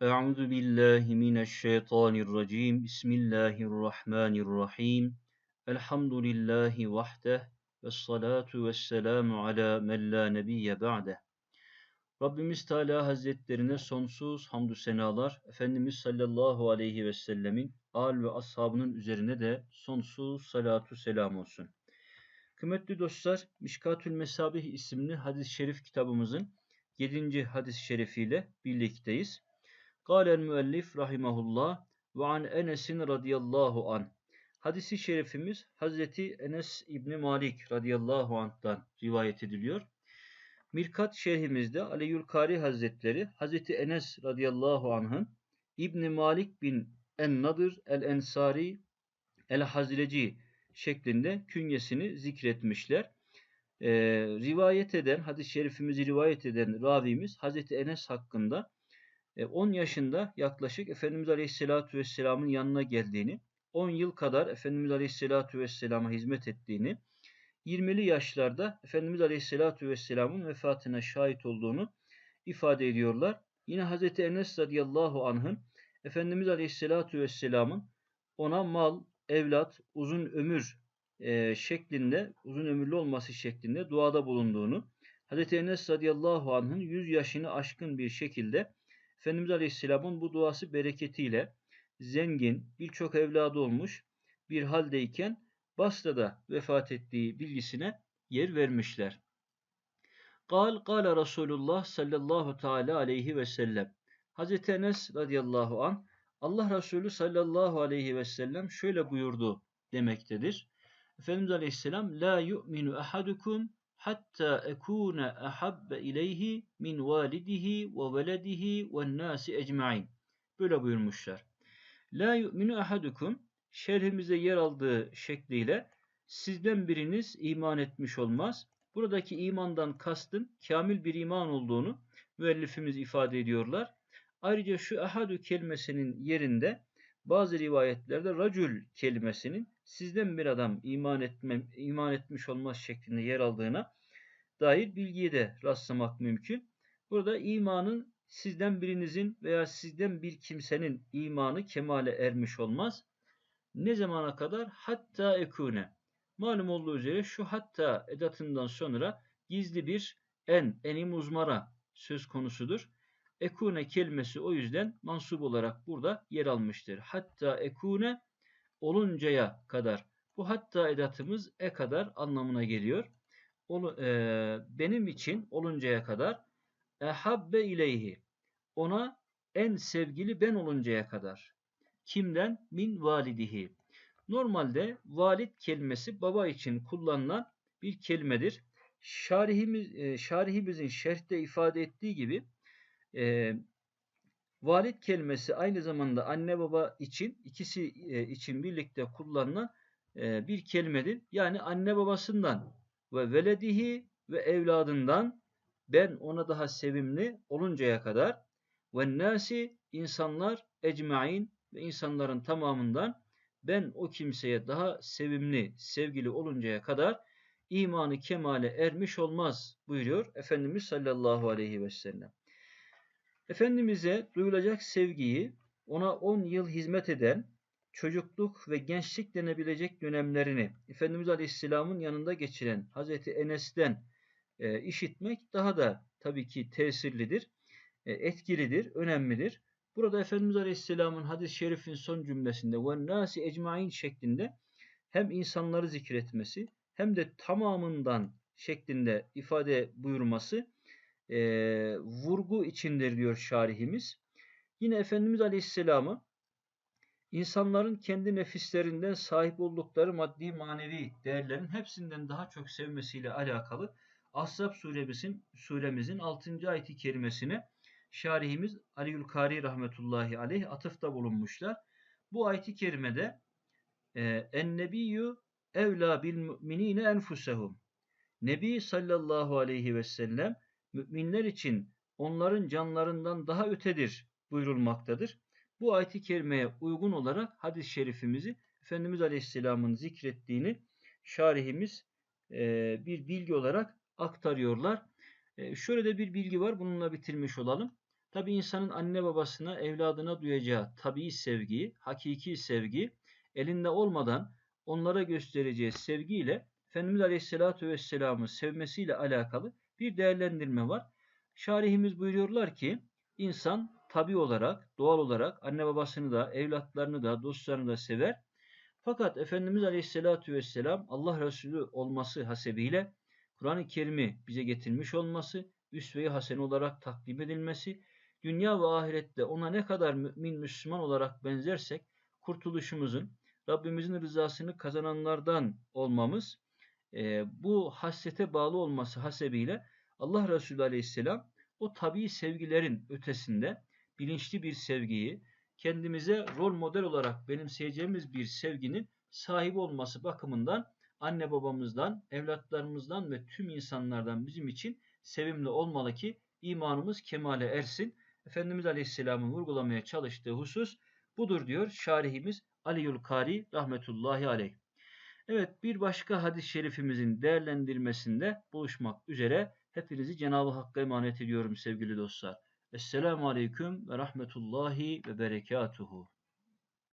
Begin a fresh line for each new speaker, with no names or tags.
Euzu billahi mineşşeytanirracim. Bismillahirrahmanirrahim. Elhamdülillahi vahdeh ve salatu ve selamu ala men la nebiyye ba'deh. Rabbimiz Teala Hazretlerine sonsuz hamdü senalar, Efendimiz sallallahu aleyhi ve sellemin al ve ashabının üzerine de sonsuz salatu selam olsun. Kıymetli dostlar, Mişkatül Mesabih isimli hadis-i şerif kitabımızın 7. hadis-i şerifiyle birlikteyiz. Kâlel müellif rahimahullah ve an Enes'in radıyallahu an. Hadisi şerifimiz Hazreti Enes İbni Malik radıyallahu anh'tan rivayet ediliyor. Mirkat şerhimizde Aleyül Kari Hazretleri Hazreti Enes radıyallahu anh'ın İbni Malik bin En-Nadır el-Ensari el-Hazreci şeklinde künyesini zikretmişler. Ee, rivayet eden, hadis-i şerifimizi rivayet eden ravimiz Hazreti Enes hakkında 10 e, yaşında yaklaşık Efendimiz Aleyhisselatü Vesselam'ın yanına geldiğini, 10 yıl kadar Efendimiz Aleyhisselatü Vesselam'a hizmet ettiğini, 20'li yaşlarda Efendimiz Aleyhisselatü Vesselam'ın vefatına şahit olduğunu ifade ediyorlar. Yine Hazreti Enes radıyallahu anh'ın Efendimiz Aleyhisselatü Vesselam'ın ona mal, evlat, uzun ömür e, şeklinde, uzun ömürlü olması şeklinde duada bulunduğunu, Hazreti Enes radıyallahu anh'ın 100 yaşını aşkın bir şekilde Efendimiz Aleyhisselam'ın bu duası bereketiyle zengin, birçok evladı olmuş bir haldeyken Basra'da vefat ettiği bilgisine yer vermişler. Kal kâle Resulullah sallallahu teala aleyhi ve sellem. Hazreti Enes radıyallahu an Allah Resulü sallallahu aleyhi ve sellem şöyle buyurdu demektedir. Efendimiz aleyhisselam la yu'minu ahadukum hatta ekune ahabbe ileyhi min validihi ve veledihi ve nasi ecmain. Böyle buyurmuşlar. La yu'minu ahadukum şerhimize yer aldığı şekliyle sizden biriniz iman etmiş olmaz. Buradaki imandan kastın kamil bir iman olduğunu müellifimiz ifade ediyorlar. Ayrıca şu ahadü kelimesinin yerinde bazı rivayetlerde racül kelimesinin sizden bir adam iman, etme, iman etmiş olmaz şeklinde yer aldığına dair bilgiye de rastlamak mümkün. Burada imanın sizden birinizin veya sizden bir kimsenin imanı kemale ermiş olmaz. Ne zamana kadar? Hatta ekune. Malum olduğu üzere şu hatta edatından sonra gizli bir en, enim uzmara söz konusudur. Ekune kelimesi o yüzden mansub olarak burada yer almıştır. Hatta ekune oluncaya kadar. Bu hatta edatımız e kadar anlamına geliyor. Ol, e, benim için oluncaya kadar ehabbe ileyhi ona en sevgili ben oluncaya kadar. Kimden? Min validihi. Normalde valid kelimesi baba için kullanılan bir kelimedir. Şarihimiz, e, şarihimizin şerhte ifade ettiği gibi e, valid kelimesi aynı zamanda anne baba için ikisi e, için birlikte kullanılan e, bir kelimedir. Yani anne babasından ve veledihi ve evladından ben ona daha sevimli oluncaya kadar ve nasi insanlar ecmain ve insanların tamamından ben o kimseye daha sevimli, sevgili oluncaya kadar imanı kemale ermiş olmaz buyuruyor Efendimiz sallallahu aleyhi ve sellem. Efendimiz'e duyulacak sevgiyi ona 10 yıl hizmet eden çocukluk ve gençlik denebilecek dönemlerini Efendimiz Aleyhisselam'ın yanında geçiren Hazreti Enes'ten e, işitmek daha da tabii ki tesirlidir, e, etkilidir, önemlidir. Burada Efendimiz Aleyhisselam'ın hadis-i şerifin son cümlesinde ve nasi ecmain şeklinde hem insanları zikretmesi hem de tamamından şeklinde ifade buyurması e, vurgu içindir diyor şarihimiz. Yine Efendimiz Aleyhisselam'ı insanların kendi nefislerinden sahip oldukları maddi manevi değerlerin hepsinden daha çok sevmesiyle alakalı Ashab suremizin, suremizin 6. ayeti kerimesine şarihimiz Aliül Kari rahmetullahi aleyh atıfta bulunmuşlar. Bu ayeti kerimede e, en nebiyyü evla bil müminine enfusehum. Nebi sallallahu aleyhi ve sellem müminler için onların canlarından daha ötedir buyurulmaktadır. Bu ayet-i kerimeye uygun olarak hadis-i şerifimizi Efendimiz Aleyhisselam'ın zikrettiğini şarihimiz e, bir bilgi olarak aktarıyorlar. E, şöyle de bir bilgi var. Bununla bitirmiş olalım. Tabi insanın anne babasına, evladına duyacağı tabii sevgi, hakiki sevgi elinde olmadan onlara göstereceği sevgiyle Efendimiz Aleyhisselatü Vesselam'ı sevmesiyle alakalı bir değerlendirme var. Şarihimiz buyuruyorlar ki insan tabi olarak, doğal olarak anne babasını da, evlatlarını da, dostlarını da sever. Fakat Efendimiz Aleyhisselatü Vesselam Allah Resulü olması hasebiyle Kur'an-ı Kerim'i bize getirmiş olması, üsve-i hasene olarak takdim edilmesi, dünya ve ahirette ona ne kadar mümin Müslüman olarak benzersek kurtuluşumuzun, Rabbimizin rızasını kazananlardan olmamız, e, bu hasrete bağlı olması hasebiyle Allah Resulü Aleyhisselam o tabii sevgilerin ötesinde bilinçli bir sevgiyi, kendimize rol model olarak benimseyeceğimiz bir sevginin sahibi olması bakımından anne babamızdan, evlatlarımızdan ve tüm insanlardan bizim için sevimli olmalı ki imanımız kemale ersin. Efendimiz Aleyhisselam'ın vurgulamaya çalıştığı husus budur diyor şarihimiz Aliyul Kari rahmetullahi aleyh. Evet bir başka hadis-i şerifimizin değerlendirmesinde buluşmak üzere hepinizi Cenab-ı Hakk'a emanet ediyorum sevgili dostlar. Esselamu Aleyküm ve Rahmetullahi ve Berekatuhu.